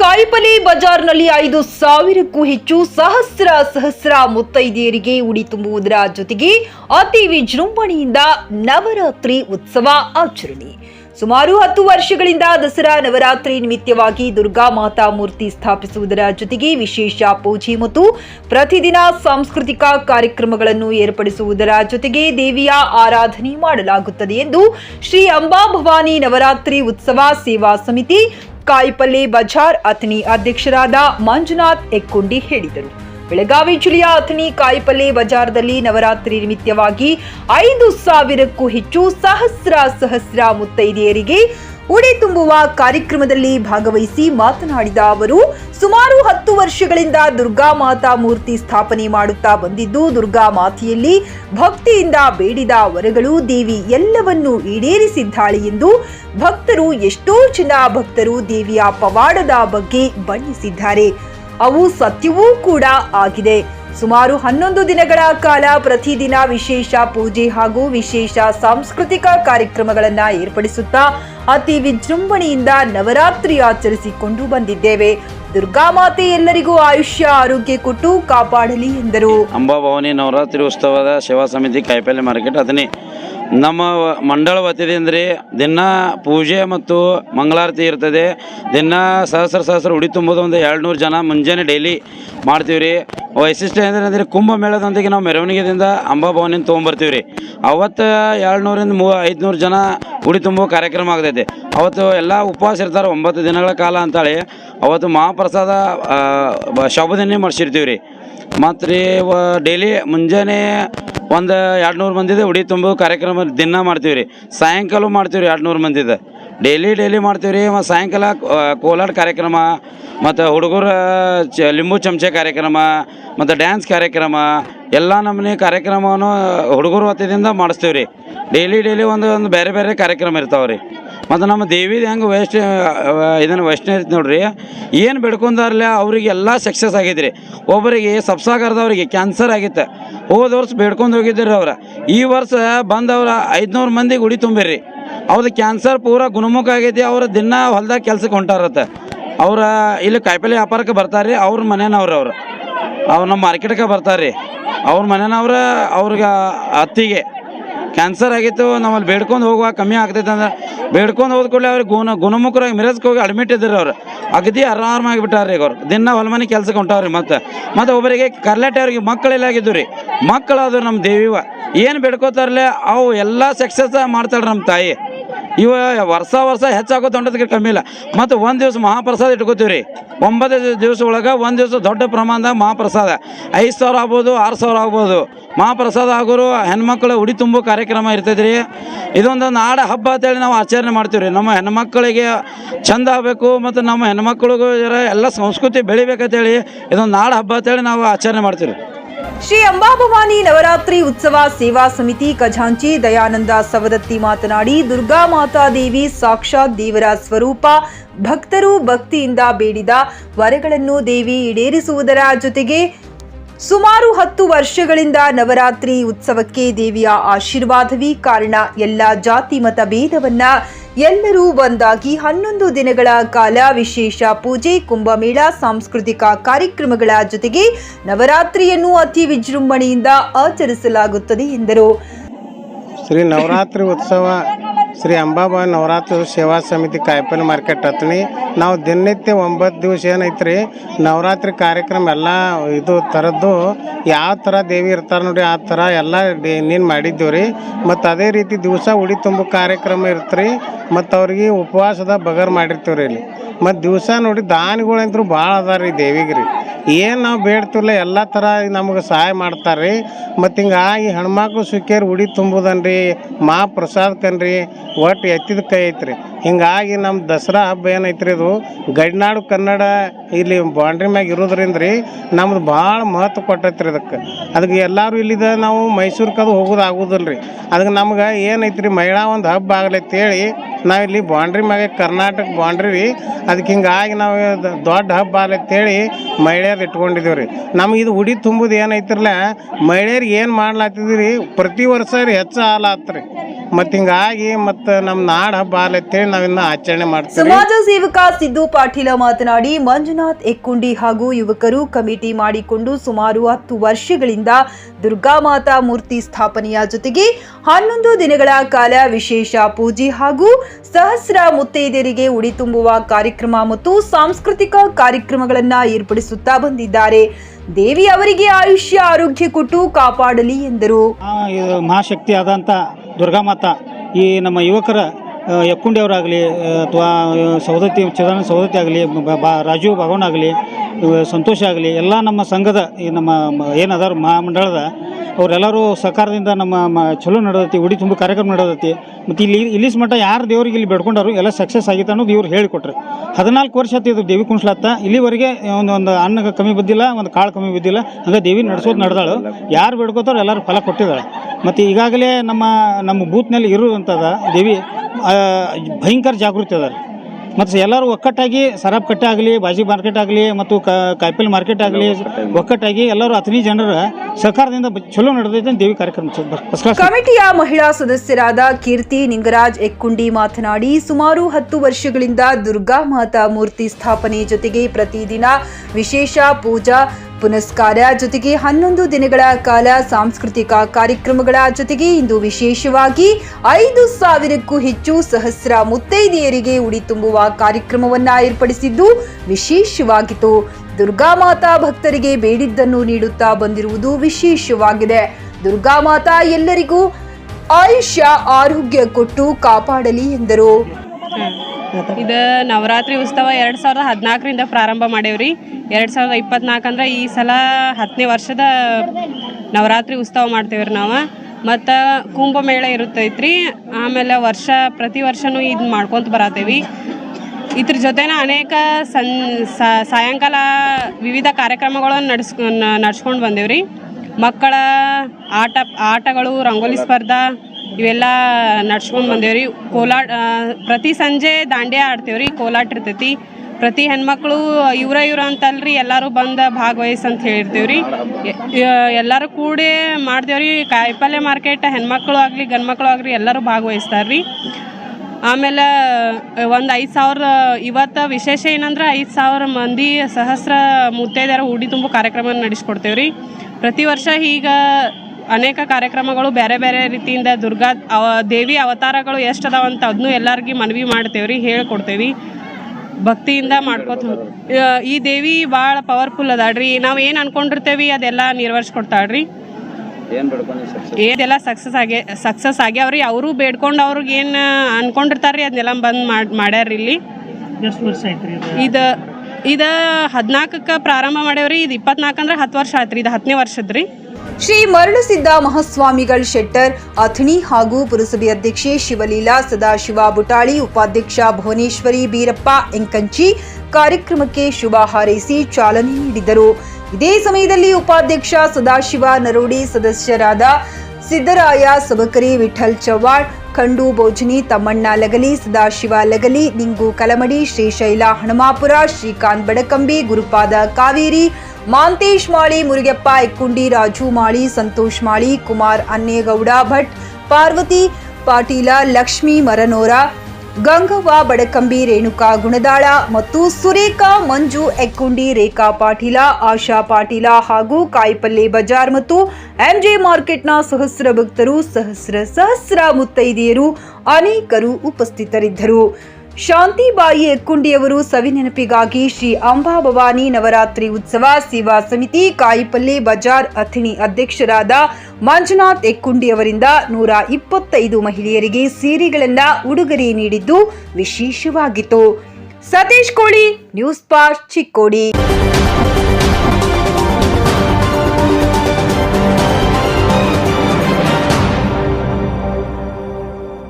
ಕಾಯಿಪಲ್ಲೆ ಬಜಾರ್ನಲ್ಲಿ ಐದು ಸಾವಿರಕ್ಕೂ ಹೆಚ್ಚು ಸಹಸ್ರ ಸಹಸ್ರ ಮುತ್ತೈದೆಯರಿಗೆ ಉಡಿ ತುಂಬುವುದರ ಜೊತೆಗೆ ಅತಿ ವಿಜೃಂಭಣೆಯಿಂದ ನವರಾತ್ರಿ ಉತ್ಸವ ಆಚರಣೆ. ಸುಮಾರು ಹತ್ತು ವರ್ಷಗಳಿಂದ ದಸರಾ ನವರಾತ್ರಿ ನಿಮಿತ್ತವಾಗಿ ದುರ್ಗಾ ಮಾತಾ ಮೂರ್ತಿ ಸ್ಥಾಪಿಸುವುದರ ಜೊತೆಗೆ ವಿಶೇಷ ಪೂಜೆ ಮತ್ತು ಪ್ರತಿದಿನ ಸಾಂಸ್ಕೃತಿಕ ಕಾರ್ಯಕ್ರಮಗಳನ್ನು ಏರ್ಪಡಿಸುವುದರ ಜೊತೆಗೆ ದೇವಿಯ ಆರಾಧನೆ ಮಾಡಲಾಗುತ್ತದೆ ಎಂದು ಶ್ರೀ ಅಂಬಾಭವಾನಿ ನವರಾತ್ರಿ ಉತ್ಸವ ಸೇವಾ ಸಮಿತಿ ಕಾಯಿಪಲ್ಲೆ ಬಜಾರ್ ಅಥಣಿ ಅಧ್ಯಕ್ಷರಾದ ಮಂಜುನಾಥ್ ಎಕ್ಕುಂಡಿ ಹೇಳಿದರು. ಬೆಳಗಾವಿ ಜಿಲ್ಲೆಯ ಅಥಣಿ ಕಾಯಿಪಲ್ಲಿ ಬಜಾರ್ದಲ್ಲಿ ನವರಾತ್ರಿ ನಿಮಿತ್ತವಾಗಿ ಐದು ಸಾವಿರಕ್ಕೂ ಹೆಚ್ಚು ಸಹಸ್ರ ಸಹಸ್ರ ಮುತ್ತೈದೆಯರಿಗೆ ಉಡಿ ತುಂಬುವ ಕಾರ್ಯಕ್ರಮದಲ್ಲಿ ಭಾಗವಹಿಸಿ ಮಾತನಾಡಿದ ಅವರು, ಸುಮಾರು ಹತ್ತು ವರ್ಷಗಳಿಂದ ದುರ್ಗಾ ಮಾತಾ ಮೂರ್ತಿ ಸ್ಥಾಪನೆ ಮಾಡುತ್ತಾ ಬಂದಿದ್ದು, ದುರ್ಗಾ ಮಾತೆಯಲ್ಲಿ ಭಕ್ತಿಯಿಂದ ಬೇಡಿದ ವರಗಳು ದೇವಿ ಎಲ್ಲವನ್ನೂ ಈಡೇರಿಸಿದ್ದಾಳೆ ಎಂದು ಭಕ್ತರು ಎಷ್ಟೋ ಜನ ಭಕ್ತರು ದೇವಿಯ ಪವಾಡದ ಬಗ್ಗೆ ಬಣ್ಣಿಸಿದ್ದಾರೆ. ಅವು ಸತ್ಯವೂ ಕೂಡ ಆಗಿದೆ. ಸುಮಾರು ಹನ್ನೊಂದು ದಿನಗಳ ಕಾಲ ಪ್ರತಿದಿನ ವಿಶೇಷ ಪೂಜೆ ಹಾಗೂ ವಿಶೇಷ ಸಾಂಸ್ಕೃತಿಕ ಕಾರ್ಯಕ್ರಮಗಳನ್ನ ಏರ್ಪಡಿಸುತ್ತಾ ಅತಿ ವಿಜೃಂಭಣೆಯಿಂದ ನವರಾತ್ರಿ ಆಚರಿಸಿಕೊಂಡು ಬಂದಿದ್ದೇವೆ. ದುರ್ಗಾ ಮಾತೆ ಎಲ್ಲರಿಗೂ ಆಯುಷ್ಯ, ಆರೋಗ್ಯ ಕೊಟ್ಟು ಕಾಪಾಡಲಿ ಎಂದರು. ಅಂಬಾಭವನಿ ನವರಾತ್ರಿ ಉತ್ಸವದ ಸೇವಾ ಸಮಿತಿ ಕಾಯಿಪಲ್ಲೆ ಮಾರ್ಕೆಟ್ ಅದನ್ನೇ. ನಮ್ಮ ಮಂಡಳ ವತಿಯಿಂದ ರೀ ದಿನ ಪೂಜೆ ಮತ್ತು ಮಂಗಳಾರತಿ ಇರ್ತದೆ. ದಿನ ಸಹಸ್ರ ಸಹಸ್ರ ಉಡಿ ತುಂಬೋದು ಒಂದು ಎರಡು ನೂರು ಜನ ಮುಂಜಾನೆ ಡೈಲಿ ಮಾಡ್ತೀವಿ ರೀ. ವೈಶಿಷ್ಟ್ಯ ಅಂದರೆ ಅಂದರೆ ಕುಂಭಮೇಳದೊಂದಿಗೆ ನಾವು ಮೆರವಣಿಗೆದಿಂದ ಅಂಬಾಭವನಿಂದ ತೊಗೊಂಬರ್ತೀವಿ ರೀ. ಅವತ್ತು ಎರಡು ನೂರಿಂದ ಮೂ ಐದುನೂರು ಜನ ಉಡಿ ತುಂಬುವ ಕಾರ್ಯಕ್ರಮ ಆಗ್ತೈತೆ. ಅವತ್ತು ಎಲ್ಲ ಉಪವಾಸ ಇರ್ತಾರೆ, ಒಂಬತ್ತು ದಿನಗಳ ಕಾಲ ಅಂತೇಳಿ ಅವತ್ತು ಮಹಾಪ್ರಸಾದ ಶಬ್ದನೇ ಬ- ಶಬದಿನೇ ಮಾಡಿಸಿರ್ತೀವಿ ರೀ ಮತ್ತು ರೀ ಡೈಲಿ ಮುಂಜಾನೆ ಒಂದು ಎರಡು ನೂರು ಮಂದಿದ ಉಡಿ ತುಂಬುವ ಕಾರ್ಯಕ್ರಮ ದಿನ ಮಾಡ್ತೀವಿ ರೀ ಸಾಯಂಕಾಲ ಮಾಡ್ತೀವಿ ರೀ ಎರಡು ನೂರು ಮಂದಿದ. ಡೈಲಿ ಡೈಲಿ ಮಾಡ್ತೀವಿ ರೀ ಮತ್ತು ಸಾಯಂಕಾಲ ಕೋಲಾಟ ಕಾರ್ಯಕ್ರಮ, ಮತ್ತು ಹುಡುಗರ ಚ, ಲಿಂಬು ಚಮಚೆ ಕಾರ್ಯಕ್ರಮ, ಮತ್ತು ಡ್ಯಾನ್ಸ್ ಕಾರ್ಯಕ್ರಮ, ಎಲ್ಲ ನಮ್ಮನೆ ಕಾರ್ಯಕ್ರಮವನ್ನು ಹುಡುಗರು ವತಿಯಿಂದ ಮಾಡಿಸ್ತೀವಿ ರೀ ಡೈಲಿ ಡೈಲಿ ಒಂದು ಒಂದು ಬೇರೆ ಬೇರೆ ಕಾರ್ಯಕ್ರಮ ಇರ್ತಾವೆ ರೀ ಮತ್ತು ನಮ್ಮ ದೇವಿದು ಹೆಂಗೆ ವೇಸ್ಟ್ ಇದನ್ನು ವೈಷ್ಣವ ಇತ್ತು ನೋಡ್ರಿ, ಏನು ಬೇಡ್ಕೊಂಡಾರಲ್ಲ ಅವ್ರಿಗೆ ಎಲ್ಲ ಸಕ್ಸಸ್ ಆಗಿದ್ರಿ. ಒಬ್ಬರಿಗೆ ಸಬ್ಸಾಗರದವ್ರಿಗೆ ಕ್ಯಾನ್ಸರ್ ಆಗಿತ್ತು. ಹೋದ ವರ್ಷ ಬೇಡ್ಕೊಂಡು ಹೋಗಿದ್ದರು ಅವ್ರ. ಈ ವರ್ಷ ಬಂದವ್ರ ಐದುನೂರು ಮಂದಿಗೆ ಉಡಿ ತುಂಬಿರಿ ಅವ್ರದ್ದು ಕ್ಯಾನ್ಸರ್ ಪೂರ ಗುಣಮುಖ ಆಗೈತಿ. ಅವ್ರ ದಿನ ಹೊಲ್ದಾಗ ಕೆಲ್ಸಕ್ಕೆ ಹೊಂಟಾರತ್ತೆ ಅವ್ರ ಇಲ್ಲಿ ಕಾಯಿಪಲ್ಲೆ ವ್ಯಾಪಾರಕ್ಕೆ ಬರ್ತಾರೆ ರೀ ಅವ್ರ ಮನೆಯವ್ರು ಅವ್ರು. ಅವ್ರು ನಮ್ಮ ಮಾರ್ಕೆಟ್ಗೆ ಬರ್ತಾರೆ ರೀ ಅವ್ರ ಮನೆಯವ್ರ ಅವ್ರಿಗೆ ಅತ್ತಿಗೆ. ಕ್ಯಾನ್ಸರ್ ಆಗಿತ್ತು ನಮ್ಮಲ್ಲಿ ಬೇಡ್ಕೊಂಡು ಹೋಗುವಾಗ ಕಮ್ಮಿ ಆಗ್ತೈತೆ ಅಂದ್ರೆ, ಬೇಡ್ಕೊಂಡು ಹೋದ ಕೂಡಲೇ ಅವ್ರಿಗೆ ಗುಣ, ಗುಣಮುಖರಾಗಿ ಮಿರಜ್ಗೆ ಹೋಗಿ ಅಡ್ಮಿಟ್ ಇದ್ದರು ಅವ್ರು. ಅಗದಿ ಆರಾಮಾಗಿ ಬಿಟ್ಟಾರ ರೀ ಅವ್ರು ದಿನ ಹೊಲಮನೆ ಕೆಲ್ಸಕ್ಕೆ ಹೊಂಟಾವ್ರಿ ಮತ್ತೆ. ಮತ್ತು ಒಬ್ಬರಿಗೆ ಕರ್ಲಾಟೆ ಅವ್ರಿಗೆ ಮಕ್ಕಳೆಲ್ಲ ಆಗಿದ್ದು ರೀ ಮಕ್ಕಳಾದ್ರು ನಮ್ಮ ದೇವಿವ. ಏನು ಬೇಡ್ಕೋತಾರಲ್ಲೇ ಅವು ಎಲ್ಲ ಸಕ್ಸಸ್ ಮಾಡ್ತಾಳೆ ನಮ್ಮ ತಾಯಿ. ಇವ ವರ್ಷ ವರ್ಷ ಹೆಚ್ಚಾಗೋ ದೊಡ್ಡದಕ್ಕೆ ಕಮ್ಮಿ ಇಲ್ಲ. ಮತ್ತು ಒಂದು ದಿವಸ ಮಹಾಪ್ರಸಾದ ಇಟ್ಕೋತೀವಿ ರೀ ಒಂಬತ್ತು ದಿವಸ ಒಳಗೆ ಒಂದು ದಿವಸ ದೊಡ್ಡ ಪ್ರಮಾಣದಾಗ ಮಹಾಪ್ರಸಾದ. ಐದು ಸಾವಿರ ಆಗ್ಬೋದು, ಆರು ಸಾವಿರ ಆಗ್ಬೋದು. ಮಹಾಪ್ರಸಾದ ಆಗೋರು ಹೆಣ್ಮಕ್ಳು ಉಡಿ ತುಂಬೋ ಕಾರ್ಯಕ್ರಮ ಇರ್ತೈತೆ ರೀ ಇದೊಂದು ನಾಡ ಹಬ್ಬ ಅಂತೇಳಿ ನಾವು ಆಚರಣೆ ಮಾಡ್ತೀವಿ ರೀ ನಮ್ಮ ಹೆಣ್ಮಕ್ಳಿಗೆ ಚಂದ ಆಗಬೇಕು ಮತ್ತು ನಮ್ಮ ಹೆಣ್ಮಕ್ಳಿಗೂ ಎಲ್ಲ ಸಂಸ್ಕೃತಿ ಬೆಳಿಬೇಕಂತೇಳಿ ಇದೊಂದು ನಾಡ ಹಬ್ಬ ಅಂತೇಳಿ ನಾವು ಆಚರಣೆ ಮಾಡ್ತೀವಿ ಶ್ರೀ ಅಂಬಾಭವಾನಿ ನವರಾತ್ರಿ ಉತ್ಸವ ಸೇವಾ ಸಮಿತಿ ಖಜಾಂಚಿ ದಯಾನಂದ ಸವದತ್ತಿ ಮಾತನಾಡಿ, ದುರ್ಗಾ ಮಾತಾ ದೇವಿ ಸಾಕ್ಷಾತ್ ದೇವರ ಸ್ವರೂಪ. ಭಕ್ತರು ಭಕ್ತಿಯಿಂದ ಬೇಡಿದ ವರಗಳನ್ನು ದೇವಿ ಈಡೇರಿಸುವುದರ ಜೊತೆಗೆ ಸುಮಾರು ಹತ್ತು ವರ್ಷಗಳಿಂದ ನವರಾತ್ರಿ ಉತ್ಸವಕ್ಕೆ ದೇವಿಯ ಆಶೀರ್ವಾದವೇ ಕಾರಣ. ಎಲ್ಲ ಜಾತಿ ಮತ ಭೇದವನ್ನ ಎಲ್ಲರೂ ಒಂದಾಗಿ ಹನ್ನೊಂದು ದಿನಗಳ ಕಾಲ ವಿಶೇಷ ಪೂಜೆ, ಕುಂಭಮೇಳ, ಸಾಂಸ್ಕೃತಿಕ ಕಾರ್ಯಕ್ರಮಗಳ ಜೊತೆಗೆ ನವರಾತ್ರಿಯನ್ನು ಅತಿ ವಿಜೃಂಭಣೆಯಿಂದ ಆಚರಿಸಲಾಗುತ್ತದೆ ಎಂದರು. ಶ್ರೀ ನವರಾತ್ರಿ ಉತ್ಸವ ಶ್ರೀ ಅಂಬಾಬಾ ನವರಾತ್ರಿ ಸೇವಾ ಸಮಿತಿ ಕಾಯಿಪಲ್ಲೆ ಮಾರ್ಕೆಟ್ ಹತ್ತಿನಿ ನಾವು ದಿನನಿತ್ಯ ಒಂಬತ್ತು ದಿವಸ ಏನೈತ್ರಿ, ನವರಾತ್ರಿ ಕಾರ್ಯಕ್ರಮ ಎಲ್ಲ ಇದು ಥರದ್ದು, ಯಾವ ಥರ ದೇವಿ ಇರ್ತಾರೆ ನೋಡಿ, ಆ ಥರ ಎಲ್ಲ ನೀನು ಮಾಡಿದ್ದೀವಿ ರೀ ಮತ್ತು ಅದೇ ರೀತಿ ದಿವಸ ಉಡಿ ತುಂಬ ಕಾರ್ಯಕ್ರಮ ಇರ್ತ್ರಿ, ಮತ್ತು ಅವ್ರಿಗೆ ಉಪವಾಸದ ಬಗರ್ ಮಾಡಿರ್ತೀವಿ ರೀ ಇಲ್ಲಿ. ಮತ್ತು ದಿವಸ ನೋಡಿ ದಾನಿಗಳಂತರೂ ಭಾಳ ಅದಾರ ರೀ ದೇವಿಗೆ ರೀ ಏನು ನಾವು ಬೇಡ್ತಿರ್ಲ, ಎಲ್ಲ ಥರ ನಮಗೆ ಸಹಾಯ ಮಾಡ್ತಾರೆ ರೀ ಮತ್ತು ಹಿಂಗಾಗಿ ಹೆಣ್ಮಕ್ಳು ಸುಖಿಯರು ಉಡಿ ತುಂಬುದನ್ರಿ, ಮಾ ಪ್ರಸಾದ ಕನ್ರಿ ಒಟ್ಟು ಎತ್ತಿದ ಕೈ ಐತ್ರಿ. ಹಿಂಗಾಗಿ ನಮ್ಮ ದಸರಾ ಹಬ್ಬ ಏನೈತ್ರಿ ಇದು? ಗಡಿನಾಡು ಕನ್ನಡ ಇಲ್ಲಿ ಬಾಂಡ್ರಿ ಮ್ಯಾಗ ಇರೋದ್ರಿಂದ ರೀ ನಮ್ದು ಭಾಳ ಮಹತ್ವ ಕೊಟ್ಟೈತ್ರಿ ಅದಕ್ಕೆ ಅದಕ್ಕೆ ಎಲ್ಲರೂ ಇಲ್ಲಿದ ನಾವು ಮೈಸೂರ್ಕದು ಹೋಗೋದು ಆಗೋದಿಲ್ಲ ರೀ ಅದಕ್ಕೆ ನಮ್ಗೆ ಏನೈತ್ರಿ, ಮಹಿಳಾ ಒಂದು ಹಬ್ಬ ಆಗಲಿ ನಾವು ನಾವಿಲ್ಲಿ ಬಾಂಡ್ರಿ ಮ್ಯಾಗೆ ಕರ್ನಾಟಕ ಬಾಂಡ್ರಿ ರೀ. ಅದಕ್ಕೆ ಹಿಂಗಾಗಿ ನಾವು ದೊಡ್ಡ ಹಬ್ಬ ಆಗಲಿ ಅಂತೇಳಿ ಮಹಿಳೆಯರು ಇಟ್ಕೊಂಡಿದ್ದೀವಿ ರೀ. ನಮ್ಗೆ ಇದು ಉಡಿ ತುಂಬುದು ಏನೈತಿರಲ್ಲ ಮಹಿಳೆಯರಿಗೆ ಏನು ಮಾಡ್ಲಾತಿದ್ರಿ ಪ್ರತಿ ವರ್ಷ ರೀ ಹೆಚ್ಚು ಹಾಲು ಆತ್ರಿ ಮತ್ತು ಹಿಂಗಾಗಿ ಮತ್ತು ನಮ್ಮ ನಾಡ ಹಬ್ಬ ಆಗಲಿ ಅಂತೇಳಿ ನಾವಿನ್ನ ಆಚರಣೆ ಮಾಡ್ತೀವಿ ಸಮಾಜ ಸೇವಕ ಸಿದ್ದು ಪಾಟೀಲ ಮಾತನಾಡಿ, ಮಂಜುನಾಥ್ ಎಕ್ಕುಂಡಿ ಹಾಗೂ ಯುವಕರು ಕಮಿಟಿ ಮಾಡಿಕೊಂಡು ಸುಮಾರು ಹತ್ತು ವರ್ಷಗಳಿಂದ ದುರ್ಗಾಮಾತಾ ಮೂರ್ತಿ ಸ್ಥಾಪನೆಯ ಜೊತೆಗೆ ಹನ್ನೊಂದು ದಿನಗಳ ಕಾಲ ವಿಶೇಷ ಪೂಜೆ ಹಾಗೂ ಸಹಸ್ರ ಮುತ್ತೈದೆಯರಿಗೆ ಉಡಿ ತುಂಬುವ ಕಾರ್ಯಕ್ರಮ ಮತ್ತು ಸಾಂಸ್ಕೃತಿಕ ಕಾರ್ಯಕ್ರಮಗಳನ್ನ ಏರ್ಪಡಿಸುತ್ತಾ ಬಂದಿದ್ದಾರೆ. ದೇವಿ ಅವರಿಗೆ ಆಯುಷ್ಯ ಆರೋಗ್ಯ ಕೊಟ್ಟು ಕಾಪಾಡಲಿ ಎಂದರು. ಮಹಾಶಕ್ತಿ ಆದಂಥ ದುರ್ಗಾಮಾತ ಈ ನಮ್ಮ ಯುವಕರ ಆ, ಆಗಲಿ ಅಥವಾ ಸೌದತ್ತಿ ಚಿದಾನಂದ ಸೌದತ್ತಿ ಆಗಲಿ ಬಾ ರಾಜೀವ್ ಭಗವಾನ್ ಆಗಲಿ ಸಂತೋಷ ಆಗಲಿ ಎಲ್ಲ ನಮ್ಮ ಸಂಘದ ಈ ನಮ್ಮ ಏನದಾರ ಮಹಾಮಂಡಳದ ಅವರೆಲ್ಲರೂ ಸಹಕಾರದಿಂದ ನಮ್ಮ ಮ ಚಲೋ ನಡೆದತಿ ಉಡಿ ತುಂಬ ಕಾರ್ಯಕ್ರಮ ನಡೆದತಿ. ಮತ್ತು ಇಲ್ಲಿ ಇಲ್ಲಿಸ್ ಮಟ್ಟ ಯಾರು ದೇವ್ರಿಗೆ ಇಲ್ಲಿ ಬೇಡ್ಕೊಂಡಾರು ಎಲ್ಲ ಸಕ್ಸಸ್ ಆಗಿತ್ತು ಅನ್ನೋದು ಇವ್ರು ಹೇಳಿಕೊಟ್ರು. ಹದಿನಾಲ್ಕು ವರ್ಷ ಆಯ್ತು ಇದು ದೇವಿ ಕುಂಶ್ಲತ್ತ ಇಲ್ಲಿವರೆಗೆ ಒಂದು ಒಂದು ಅನ್ನ ಕಮ್ಮಿ ಬಿದ್ದಿಲ್ಲ ಒಂದು ಕಾಳು ಕಮ್ಮಿ ಬಿದ್ದಿಲ್ಲ. ಹಂಗೆ ದೇವಿ ನಡೆಸೋದು ನಡೆದಾಳು. ಯಾರು ಬೇಡ್ಕೋತಾರೋ ಎಲ್ಲರೂ ಫಲ ಕೊಟ್ಟಿದ್ದಾಳೆ. ಮತ್ತು ಈಗಾಗಲೇ ನಮ್ಮ ನಮ್ಮ ಬೂತ್ನಲ್ಲಿ ಇರುವಂಥದ್ದು ದೇವಿ ಭಯಂಕರ ಜಾಗೃತಿ ಅದಾರ ಮತ್ತು ಎಲ್ಲರೂ ಒಕ್ಕಟ್ಟಾಗಿ ಸರಾಬ್ ಕಟ್ಟೆ ಆಗಲಿ ಬಾಜಿ ಮಾರ್ಕೆಟ್ ಆಗಲಿ ಮತ್ತು ಕಾಯಿಪಲ್ಲೆ ಮಾರ್ಕೆಟ್ ಆಗಲಿ ಒಕ್ಕಟ್ಟಾಗಿ ಎಲ್ಲರೂ ಅತನಿ ಜನರ ಸಹಕಾರದಿಂದ ಚಲೋ ನಡೆದೈತೆ ಅಂತ ದೇವಿ ಕಾರ್ಯಕ್ರಮ ಕಮಿಟಿಯ ಮಹಿಳಾ ಸದಸ್ಯರಾದ ಕೀರ್ತಿ ನಿಂಗರಾಜ್ ಎಕ್ಕುಂಡಿ ಮಾತನಾಡಿ ಸುಮಾರು ಹತ್ತು ವರ್ಷಗಳಿಂದ ದುರ್ಗಾ ಮಾತಾ ಮೂರ್ತಿ ಸ್ಥಾಪನೆ ಜೊತೆಗೆ ಪ್ರತಿದಿನ ವಿಶೇಷ ಪೂಜಾ ಪುನಸ್ಕಾರ ಜೊತೆಗೆ ಹನ್ನೊಂದು ದಿನಗಳ ಕಾಲ ಸಾಂಸ್ಕೃತಿಕ ಕಾರ್ಯಕ್ರಮಗಳ ಜೊತೆಗೆ ಇಂದು ವಿಶೇಷವಾಗಿ ಐದು ಸಾವಿರಕ್ಕೂ ಹೆಚ್ಚು ಸಹಸ್ರ ಮುತ್ತೈದೆಯರಿಗೆ ಉಡಿ ತುಂಬುವ ಕಾರ್ಯಕ್ರಮವನ್ನ ಏರ್ಪಡಿಸಿದ್ದು ವಿಶೇಷವಾಗಿತ್ತು. ದುರ್ಗಾ ಮಾತಾ ಭಕ್ತರಿಗೆ ಬೇಡಿದ್ದನ್ನು ನೀಡುತ್ತಾ ಬಂದಿರುವುದು ವಿಶೇಷವಾಗಿದೆ. ದುರ್ಗಾ ಮಾತಾ ಎಲ್ಲರಿಗೂ ಆಯುಷ್ಯ ಆರೋಗ್ಯ ಕೊಟ್ಟು ಕಾಪಾಡಲಿ ಎಂದರು. ಇದು ನವರಾತ್ರಿ ಉತ್ಸವ ಎರಡು ಸಾವಿರದ ಹದಿನಾಲ್ಕರಿಂದ ಪ್ರಾರಂಭ ಮಾಡೇವ್ರಿ. ಎರಡು ಸಾವಿರದ ಇಪ್ಪತ್ನಾಲ್ಕು ಅಂದ್ರೆ ಈ ಸಲ ಹತ್ತನೇ ವರ್ಷದ ನವರಾತ್ರಿ ಉತ್ಸವ ಮಾಡ್ತೇವ್ರಿ ನಾವು. ಮತ್ತು ಕುಂಭಮೇಳ ಇರುತ್ತೈತ್ರಿ. ಆಮೇಲೆ ವರ್ಷ, ಪ್ರತಿ ವರ್ಷನೂ ಇದು ಮಾಡ್ಕೊತ ಬರತ್ತೇವಿ ಇದ್ರ ಜೊತೆನ ಅನೇಕ ಸನ್ ಸಾಯಂಕಾಲ ವಿವಿಧ ಕಾರ್ಯಕ್ರಮಗಳನ್ನು ನಡ್ಸ್ ನಡ್ಸ್ಕೊಂಡು ಬಂದೇವ್ರಿ. ಮಕ್ಕಳ ಆಟ, ಆಟಗಳು, ರಂಗೋಲಿ ಸ್ಪರ್ಧಾ ಇವೆಲ್ಲ ನಡ್ಸ್ಕೊಂಡು ಬಂದೇವ್ರಿ. ಕೋಲಾಟ ಪ್ರತಿ ಸಂಜೆ ದಾಂಡೆ ಆಡ್ತೇವ್ರಿ, ಕೋಲಾಟ ಇರ್ತೈತಿ. ಪ್ರತಿ ಹೆಣ್ಮಕ್ಳು ಇವ್ರ ಇವ್ರ ಅಂತಲ್ರಿ, ಎಲ್ಲರೂ ಬಂದು ಭಾಗವಹಿಸಿ ಅಂತ ಹೇಳಿರ್ತೀವ್ರಿ. ಎಲ್ಲರೂ ಕೂಡಿ ಮಾಡ್ತೇವ್ರಿ ಕಾಯಿಪಲ್ಯ ಮಾರ್ಕೆಟ್, ಹೆಣ್ಮಕ್ಳು ಆಗಲಿ, ಗಂಡ್ಮಕ್ಳು ಆಗಲಿ, ಎಲ್ಲರೂ ಭಾಗವಹಿಸ್ತಾರ್ರಿ. ಆಮೇಲೆ ಒಂದು ಐದು ಸಾವಿರ, ಇವತ್ತು ವಿಶೇಷ ಏನಂದ್ರೆ ಐದು ಸಾವಿರ ಮಂದಿ ಸಹಸ್ರ ಮುತ್ತೈದೆಯರ ಉಡಿ ತುಂಬು ಕಾರ್ಯಕ್ರಮ ನಡೆಸ್ಕೊಡ್ತೇವೆ ರೀ ಪ್ರತಿ ವರ್ಷ ಈಗ ಅನೇಕ ಕಾರ್ಯಕ್ರಮಗಳು ಬೇರೆ ಬೇರೆ ರೀತಿಯಿಂದ ದುರ್ಗಾ ಅವ ದೇವಿ ಅವತಾರಗಳು ಎಷ್ಟು ಅದಾವ ಅಂತ ಅದನ್ನು ಎಲ್ಲರಿಗೂ ಮನವಿ ಮಾಡ್ತೇವೆ ರೀ ಹೇಳ್ಕೊಡ್ತೇವೆ. ಭಕ್ತಿಯಿಂದ ಮಾಡ್ಕೋತ ಈ ದೇವಿ ಭಾಳ ಪವರ್ಫುಲ್ ಅದಾಳ್ರಿ. ನಾವು ಏನು ಅನ್ಕೊಂಡಿರ್ತೇವಿ ಅದೆಲ್ಲ ನಿರ್ವಹಿಸ್ಕೊಡ್ತಾಳ್ರಿ ಏನೆಲ್ಲ ಸಕ್ಸಸ್ ಏದೆಲ್ಲ ಸಕ್ಸಸ್ ಆಗಿ ಸಕ್ಸಸ್ ಆಗ್ಯಾವ್ರಿ. ಅವರು ಬೇಡ್ಕೊಂಡು ಅವ್ರಿಗೆ ಏನು ಅನ್ಕೊಂಡಿರ್ತಾರ್ರಿ ಅದನ್ನೆಲ್ಲ ಬಂದ್ ಮಾಡ್ ಮಾಡ್ಯಾರ್ರಿ ಇಲ್ಲಿ. ಇದು? ಇದು ಹದಿನಾಲ್ಕಕ್ಕೆ ಪ್ರಾರಂಭ ಮಾಡ್ಯಾವ್ರಿ. ಇದು ಇಪ್ಪತ್ನಾಲ್ಕು ಅಂದ್ರೆ ಹತ್ತು ವರ್ಷ ಆಯ್ತು ರೀ ಇದು ಹತ್ತನೇ ವರ್ಷದ್ರಿ. ಶ್ರೀ ಮರಳುಸಿದ್ದ ಮಹಾಸ್ವಾಮಿಗಳ ಶೆಟ್ಟರ್, ಅಥಣಿ ಹಾಗೂ ಪುರಸಭೆ ಅಧ್ಯಕ್ಷೆ ಶಿವಲೀಲಾ ಸದಾಶಿವ ಬುಟಾಳಿ, ಉಪಾಧ್ಯಕ್ಷ ಭುವನೇಶ್ವರಿ ಬೀರಪ್ಪ ಎಂಕಂಚಿ ಕಾರ್ಯಕ್ರಮಕ್ಕೆ ಶುಭ ಹಾರೈಸಿ ಚಾಲನೆ ನೀಡಿದರು. ಇದೇ ಸಮಯದಲ್ಲಿ ಉಪಾಧ್ಯಕ್ಷ ಸದಾಶಿವ ನರೋಡಿ, ಸದಸ್ಯರಾದ ಸಿದ್ದರಾಯ ಸಬಕರಿ ವಿಠಲ್ ಚವ್ಹಾಣ್, ಖಂಡು ಬೋಜನಿ ತಮ್ಮಣ್ಣ ಲಗಲಿ ಸದಾಶಿವ ಲಗಲಿ, ನಿಂಗು ಕಲಮಡಿ, ಶ್ರೀಶೈಲ ಹಣಮಾಪುರ ಶ್ರೀಕಾಂತ್ ಬಡಕಂಬಿ, ಗುರುಪಾದ ಕಾವೇರಿ ಮಾಂತೇಶ್ ಮಾಳಿ, ಮುರುಗಪ್ಪ ಎಕ್ಕುಂಡಿ ರಾಜು ಮಾಳಿ, ಸಂತೋಷ್ ಮಾಳಿ, ಕುಮಾರ್ ಅನ್ನೇಗೌಡ, ಭಟ್, ಪಾರ್ವತಿ ಪಾಟೀಲ, ಲಕ್ಷ್ಮೀ ಮರನೋರ, ಗಂಗವ್ವ ಬಡಕಂಬಿ, ರೇಣುಕಾ ಗುಣದಾಳ ಮತ್ತು ಸುರೇಖಾ, ಮಂಜು ಎಕ್ಕುಂಡಿ ರೇಖಾ ಪಾಟೀಲ, ಆಶಾ ಪಾಟೀಲ ಹಾಗೂ ಕಾಯಿಪಲ್ಲೆ ಬಜಾರ್ ಮತ್ತು ಎಂಜೆ ಮಾರ್ಕೆಟ್ನ ಸಹಸ್ರ ಭಕ್ತರು, ಸಹಸ್ರ ಸಹಸ್ರ ಮುತ್ತೈದೆಯರು ಅನೇಕರು ಉಪಸ್ಥಿತರಿದ್ದರು. ಶಾಂತಿಬಾಯಿ ಎಕ್ಕುಂಡಿಯವರು ಸವಿನೆನಪಿಗಾಗಿ ಶ್ರೀ ಅಂಬಾ ಭವಾನಿ ನವರಾತ್ರಿ ಉತ್ಸವ ಸೇವಾ ಸಮಿತಿ ಕಾಯಿಪಲ್ಲೆ ಬಜಾರ್ ಅಥಣಿ ಅಧ್ಯಕ್ಷರಾದ ಮಂಜುನಾಥ್ ಎಕ್ಕುಂಡಿಯವರಿಂದ ನೂರ ಇಪ್ಪತ್ತೈದು ಮಹಿಳೆಯರಿಗೆ ಸೀರೆಗಳನ್ನ ಉಡುಗೊರೆ ನೀಡಿದ್ದು ವಿಶೇಷವಾಗಿತ್ತು. ಸತೀಶ್ ಕೋಳಿ, ನ್ಯೂಸ್ ಪಾಸ್ಟ್ ಚಿಕ್ಕೋಡಿ.